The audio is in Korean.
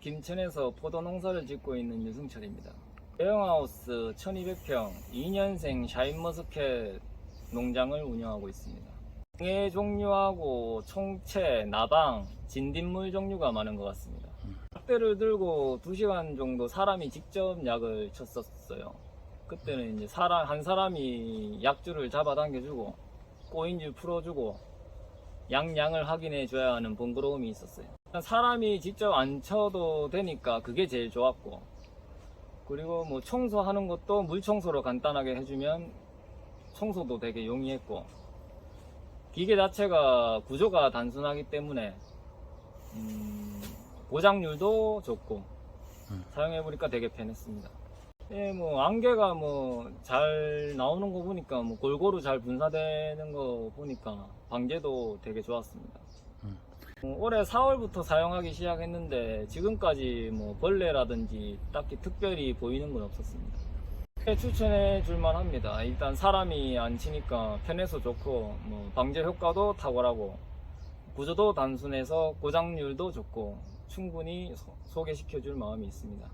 김천에서 포도 농사를 짓고 있는 유승철입니다. 대형하우스 1200평 2년생 샤인머스켓 농장을 운영하고 있습니다. 해 종류하고 총채, 나방, 진딧물 종류가 많은 것 같습니다. 약대를 들고 2시간 정도 사람이 직접 약을 쳤었어요. 그때는 이제 사람, 한 사람이 약줄을 잡아당겨주고 꼬인줄 풀어주고 양양을 확인해 줘야 하는 번거로움이 있었어요. 사람이 직접 안 쳐도 되니까 그게 제일 좋았고 그리고 뭐 청소하는 것도 물 청소로 간단하게 해주면 청소도 되게 용이했고 기계 자체가 구조가 단순하기 때문에 음, 고장률도 좋고 음. 사용해 보니까 되게 편했습니다. 예, 뭐 안개가 뭐 잘 나오는 거 보니까 뭐 골고루 잘 분사되는 거 보니까 방제도 되게 좋았습니다. 음. 어, 올해 4월부터 사용하기 시작했는데 지금까지 뭐 벌레라든지 딱히 특별히 보이는 건 없었습니다. 네, 추천해 줄만 합니다. 일단 사람이 안 치니까 편해서 좋고 뭐 방제 효과도 탁월하고 구조도 단순해서 고장률도 좋고 충분히 소- 소개시켜 줄 마음이 있습니다.